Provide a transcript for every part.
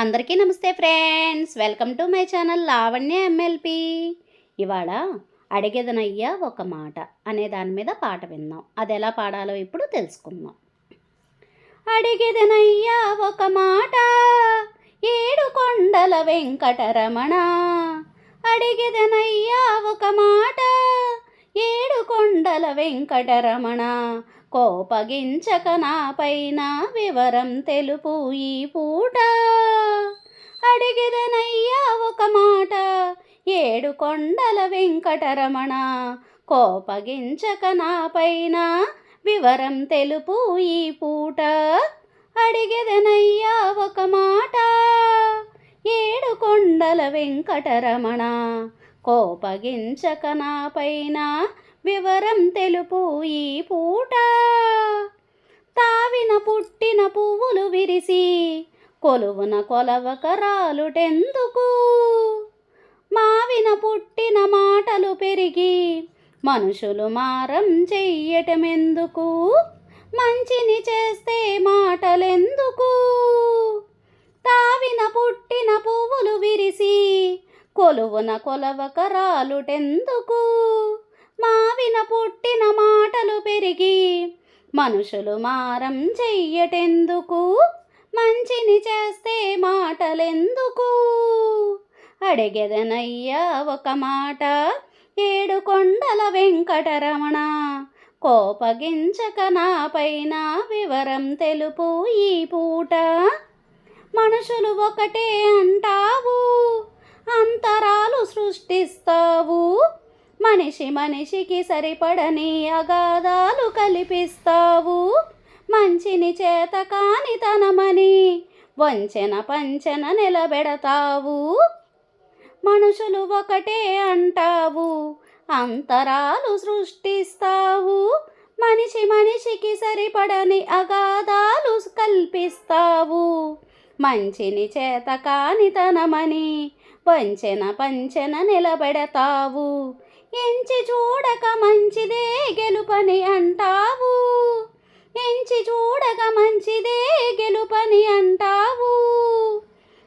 అందరికీ నమస్తే friends. Welcome to my channel Lavanya MLP ఇవాళ అడిగేదనయ్యా ఒక మాట అనే దాని మీద పాట విందాం. అది ఎలా పాడాలో ఇప్పుడు తెలుసుకుందాం. అడిగేదనయ్యా ఒక మాట ఏడు కొండల వెంకటరమణ. అడిగేదనయ్యా ఒక మాట ఏడు కొండల వెంకటరమణ. కోపగించక నాపైన వివరం తెలుపు ఈ పూట. అడిగిదనయ్యా ఒక మాట. ఏడు కొండల వెంకటరమణ కోపగించక నాపైన వివరం తెలుపు ఈ పూట. అడిగెదనయ్యా ఒక మాట. ఏడు కొండల వెంకటరమణ కోపగించక నాపైన వివరం తెలుపు ఈ పూట తావిన పుట్టిన పువ్వులు విరిసి కొలువున కొలవక రాలుటెందుకు మావిన పుట్టిన మాటలు పెరిగి మనుషులు మారం చెయ్యటమెందుకు? మంచిని చేస్తే మాటలెందుకు? తావిన పుట్టిన పువ్వులు విరిసి కొలువున కొలవక రాలుటెందుకు మావిన పుట్టిన మాటలు పెరిగి మనుషులు మారం చెయ్యటెందుకు? మంచిని చేస్తే మాటలెందుకు? అడిగెదనయ్యా ఒక మాట. ఏడు కొండల వెంకటరమణ కోపగించక నాపైన వివరం తెలుపు ఈ పూట. మనుషులు ఒకటే అంటావు అంతరాలు సృష్టిస్తావు. మనిషి మనిషికి సరిపడని అగాధాలు కల్పిస్తావు. మంచిని చేత కాని తనమని వంచెన పంచెన నిలబెడతావు. మనుషులు ఒకటే అంటావు అంతరాలు సృష్టిస్తావు. మనిషి మనిషికి సరిపడని అగాధాలు కల్పిస్తావు. మంచిని చేత కానితనమని పంచెన పంచెన నిలబెడతావు. ఎంచి చూడక మంచిదే గెలుపని అంటావు. ఎంచి చూడక మంచిదే గెలుపని అంటావు.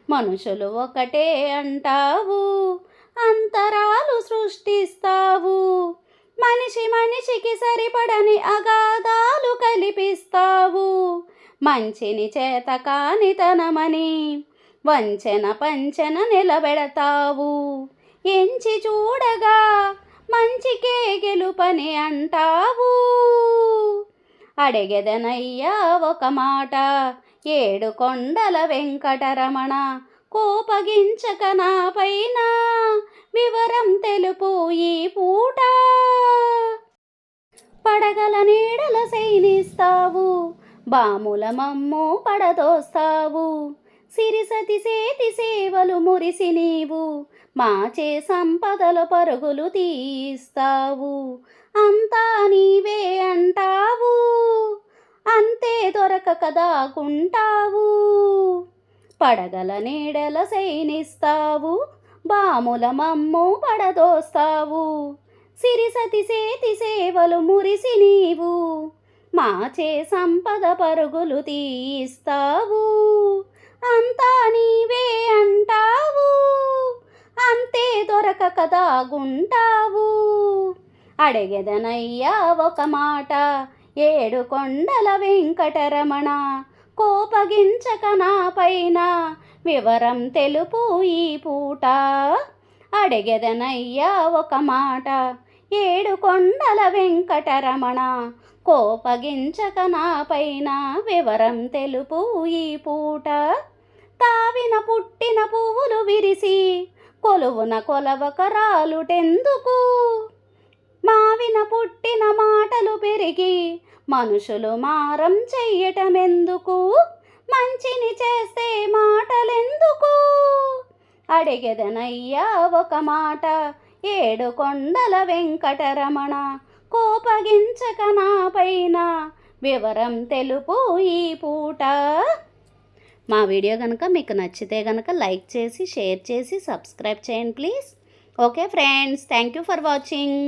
మనుషులు ఒకటే అంటావు. అంతరాలు సృష్టిస్తావు. మనిషి మనిషికి సరిపడని అగాధాలు కల్పిస్తావు. మంచిని చేత కానితనమని వంచన పంచన నిలబెడతావు. ఎంచి చూడగా మంచికే గెలుపని అంటావు. అడిగెదనయ్యా ఒక మాట. ఏడు కొండల వెంకటరమణ కోపగించక నాపైన వివరం తెలుపు ఈ పూట. పడగల నీడల శైనిస్తావు బాముల మమ్ము పడదోస్తావు. సిరిసతి సేతి సేవలు మురిసి నీవు మాచే సంపదల పరుగులు తీస్తావు. అంతా నీవే అంటావు. అంతే దొరకక దాకుంటావు పడగల నీడల శయనిస్తావు. బాముల మమ్ము పడదోస్తావు. సిరిసతి సేతి సేవలు మురిసి నీవు. మాచే సంపద పరుగులు తీస్తావు అంతా నీవే అంటావు. అంతే దొరకక దాగుంటావు అడిగెదనయ్యా ఒక మాట. ఏడు కొండల వెంకటరమణ కోపగించక నాపైన వివరం తెలుపు ఈ పూట. అడిగెదనయ్యా ఒక మాట ఏడు కొండల వెంకటరమణ కోపగించక నాపైన వివరం తెలుపు ఈ పూట. తావిన పుట్టిన పువ్వులు విరిసి కొలువున కొలవక రాలుటెందుకు? మావిన పుట్టిన మాటలు పెరిగి మనుషులు మారం చెయ్యటమెందుకు? మంచిని చేస్తే మాటలెందుకు? అడిగెదనయ్యా ఒక మాట. ఏడు కొండల వెంకటరమణ కోపగించక నాపైన వివరం తెలుపు ఈ పూట. మా వీడియో కనుక మీకు నచ్చితే కనుక లైక్ చేసి షేర్ చేసి సబ్స్క్రైబ్ చేయండి please. Okay friends thank you for watching.